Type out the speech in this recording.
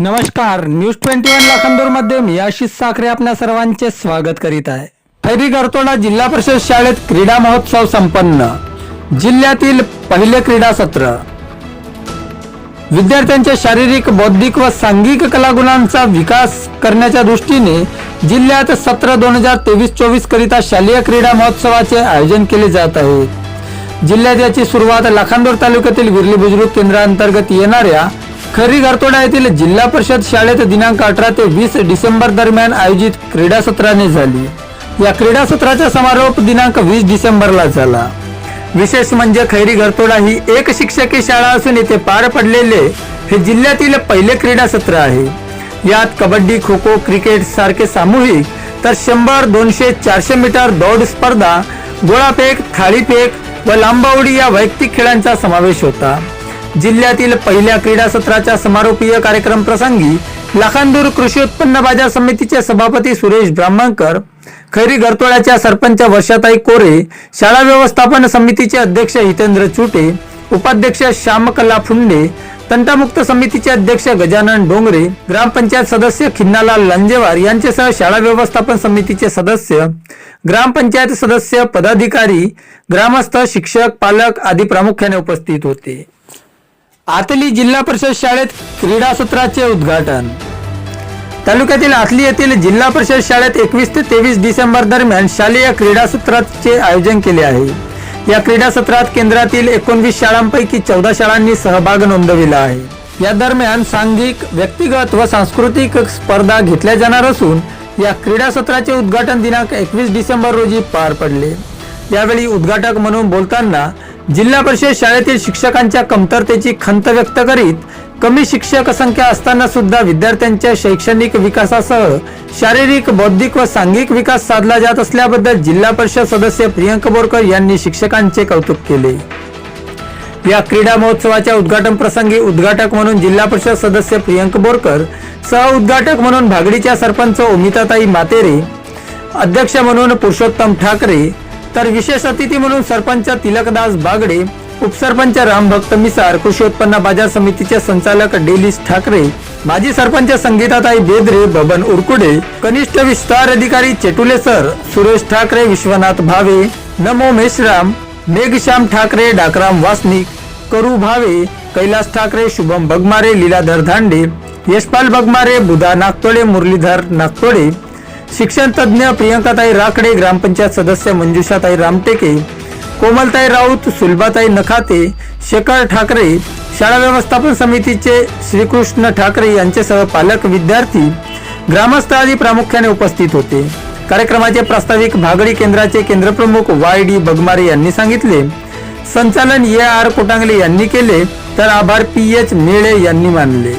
नमस्कार news twenty one लाखांदूरमध्ये मी आशिष साखरे आपल्या सर्वांचे स्वागत करीत आहे. खैरी गरतोडा जिल्हा परिषद शाळेत क्रीडा महोत्सव संपन्न. जिल्ह्यातील पहिले क्रीडा सत्र. विद्यार्थ्यांच्या शारीरिक बौद्धिक व सांघिक कलागुणांचा विकास करण्याच्या दृष्टीने जिल्ह्यात सत्र दोन हजार तेवीस चोवीस करिता शालेय क्रीडा महोत्सवाचे आयोजन केले जात आहे. जिल्ह्यात याची सुरुवात लाखांदूर तालुक्यातील विरली बुजुर्ग केंद्रांतर्गत येणाऱ्या खरी घरतोडा येथील जिल्हा परिषद शाळेत दिनांक अठरा ते वीस डिसेंबर दरम्यान आयोजित क्रीडा सत्राने झाली. या क्रीडा सत्राचा समारोप दिनांक वीस डिसेंबरला झाला. विशेष म्हणजे खैरी घरतोडा ही एक शिक्षकी शाळा असून येथे पार पडलेले हे जिल्ह्यातील पहिले क्रीडा सत्र आहे. यात कबड्डी खो खो क्रिकेट सारखे सामूहिक तर शंभर दोनशे चारशे मीटर दौड स्पर्धा गोळाफेक थाळीफेक व लांबाउडी या वैयक्तिक खेळांचा समावेश होता. जिल्ह्यातील पहिल्या क्रीडा सत्राच्या समारोपीय कार्यक्रम प्रसंगी लाखांदूर कृषी उत्पन्न बाजार समितीचे सभापती सुरेश ब्राह्मणकर खैरी गरतोळ्याच्या सरपंच वर्षाताई कोरे शाळा व्यवस्थापन समितीचे अध्यक्ष हितेंद्र चुटे उपाध्यक्ष श्यामकला फुंडे तंटामुक्त समितीचे अध्यक्ष गजानन डोंगरे ग्रामपंचायत सदस्य खिन्नालाल लांजेवार यांच्यासह शाळा व्यवस्थापन समितीचे सदस्य ग्रामपंचायत सदस्य पदाधिकारी ग्रामस्थ शिक्षक पालक आदी प्रामुख्याने उपस्थित होते. आतली जिल्हा परिषद शाळेत क्रीडा सत्राचे उद्घाटन. तालुक्यातील आतली येथील जिल्हा परिषद शाळेत एकवीस ते तेवीस डिसेंबर दरम्यान शालेय क्रीडा सत्राचे आयोजन केले आहे. या क्रीडा सत्रात केंद्रातील एकोणवीस शाळांपैकी चौदा शाळांनी सहभाग नोंदविला आहे. या दरम्यान सांघिक व्यक्तिगत व सांस्कृतिक स्पर्धा घेतल्या जाणार असून या क्रीडा सत्राचे उद्घाटन दिनांक एकवीस डिसेंबर रोजी पार पडले. यावेळी उद्घाटक म्हणून बोलताना जिल्हा परिषद शाळेतील शिक्षकांच्या कमतरतेची खंत व्यक्त करीत कमी शिक्षक संख्या असताना सुद्धा विद्यार्थ्यांच्या शैक्षणिक विकासासह शारीरिक बौद्धिक व सांघिक विकास साधला जात असल्याबद्दल जिल्हा परिषद सदस्य प्रियंक बोरकर यांनी शिक्षकांचे कौतुक केले. या क्रीडा महोत्सवाच्या उद्घाटन प्रसंगी उद्घाटक म्हणून जिल्हा परिषद सदस्य प्रियंक बोरकर सह उद्घाटक म्हणून भागडीच्या सरपंच ओमिताताई मातेरे अध्यक्ष म्हणून पुरुषोत्तम ठाकरे तर विशेष अतिथी म्हणून सरपंच तिलकदास बागडे उपसरपंच रामभक्त मिसार कृषी उत्पन्न बाजार समितीचे संचालक डेलिस ठाकरे माजी सरपंच संगीताताई बेदरे बबन उरकुडे कनिष्ठ विस्तार अधिकारी चेटुले सर सुरेश ठाकरे विश्वनाथ भावे नमो मेश्राम मेघश्याम ठाकरे डाकराम वासनिक करू भावे कैलास ठाकरे शुभम बगमारे लीलाधर धांडे यशपाल बगमारे बुधा नागतोळे मुरलीधर नागतोळे शिक्षण तज्ज्ञ प्रियंकाताई राकडे ग्रामपंचायत सदस्य मंजुषाताई रामटेके कोमलताई राऊत सुलभाताई नखाते शेखर ठाकरे शाळा व्यवस्थापन समितीचे श्रीकृष्ण ठाकरे यांच्यासह पालक विद्यार्थी ग्रामस्थ आदी प्रामुख्याने उपस्थित होते. कार्यक्रमाचे प्रास्ताविक भागडी केंद्राचे केंद्रप्रमुख वाय डी बगमारे यांनी सांगितले. संचालन ए आर कोटांगले यांनी केले तर आभार पी एच मेळे यांनी मानले.